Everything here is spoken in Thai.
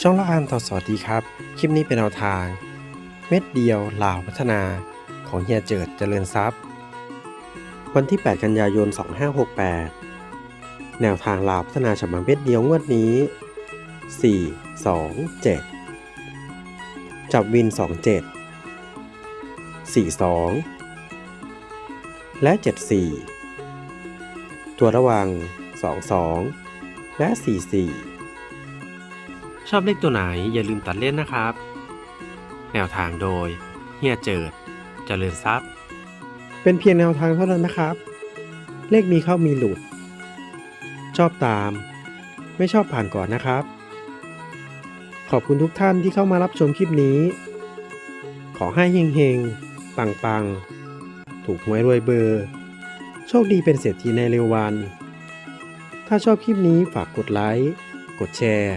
ช่องละอันต่อสวัสดีครับ คลิปนี้เป็นแนวทาง เม็ดเดียวลาวพัฒนาของเฮียเจิดเจริญทรัพย์ วันที่ 8 กันยายน 2568 แนวทางลาวพัฒนาฉบับเม็ดเดียวงวดนี้ 4 2 7 จับวิน 27 42 และ 74 ตัวระวัง 22 และ 44 ชอบเลขตัวไหนอย่าลืมตัดเล่นนะครับ แนวทางโดยเฮียเจิด เจริญทรัพย์ เป็นเพียงแนวทางเท่านั้นนะครับ เลขมีเข้ามีหลุด ชอบตาม ไม่ชอบผ่านก่อนนะครับ ขอบคุณทุกท่านที่เข้ามารับชมคลิปนี้ ขอให้เฮงๆ ปังๆ ถูกหวยรวยเบอร์ โชคดีเป็นเศรษฐีในเร็ววัน ถ้าชอบคลิปนี้ฝากกดไลค์ กดแชร์